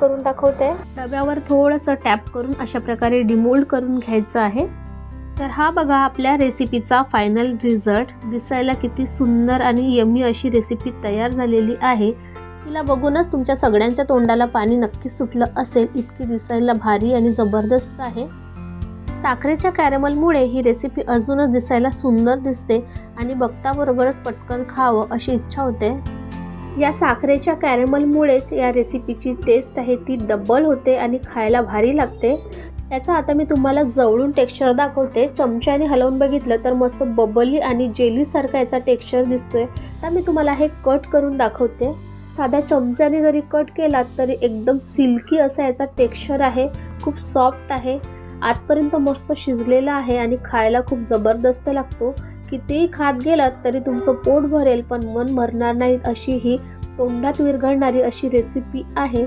करून दाखवते. डब्यावर थोडंसं टॅप करून अशा प्रकारे डिमोल्ड करून घ्यायचं आहे. तर हा बघा आपल्या रेसिपीचा फायनल रिझल्ट दिसायला किती सुंदर आणि यमी अशी रेसिपी तयार झालेली आहे. तिला बघूनच तुमच्या सगळ्यांच्या तोंडाला पाणी नक्कीच सुटलं असेल. इतकी दिसायला भारी आणि जबरदस्त आहे. साखरेच्या कॅरेमलमुळे ही रेसिपी अजूनच दिसायला सुंदर दिसते आणि बघताबरोबरच पटकन खावं अशी इच्छा होते. या साखरेच्या कॅरेमलमुळेच या रेसिपीची टेस्ट आहे ती डबल होते आणि खायला भारी लागते. त्याचा आता मी तुम्हाला जवळून टेक्स्चर दाखवते. चमच्याने हलवून बघितलं तर मस्त बबली आणि जेलीसारखा याचा टेक्स्चर दिसतोय. तर मी तुम्हाला हे कट करून दाखवते. साध्या चमच्याने जरी कट केलात तरी एकदम सिल्की असा याचा टेक्स्चर आहे. खूप सॉफ्ट आहे. आतपर्यंत मस्त शिजलेला आहे आणि खायला खूप जबरदस्त लागतो. कितीही खात गेलात तरी तुमचं पोट भरेल पण मन भरणार नाही अशी ही तोंडात विरघळणारी अशी रेसिपी आहे.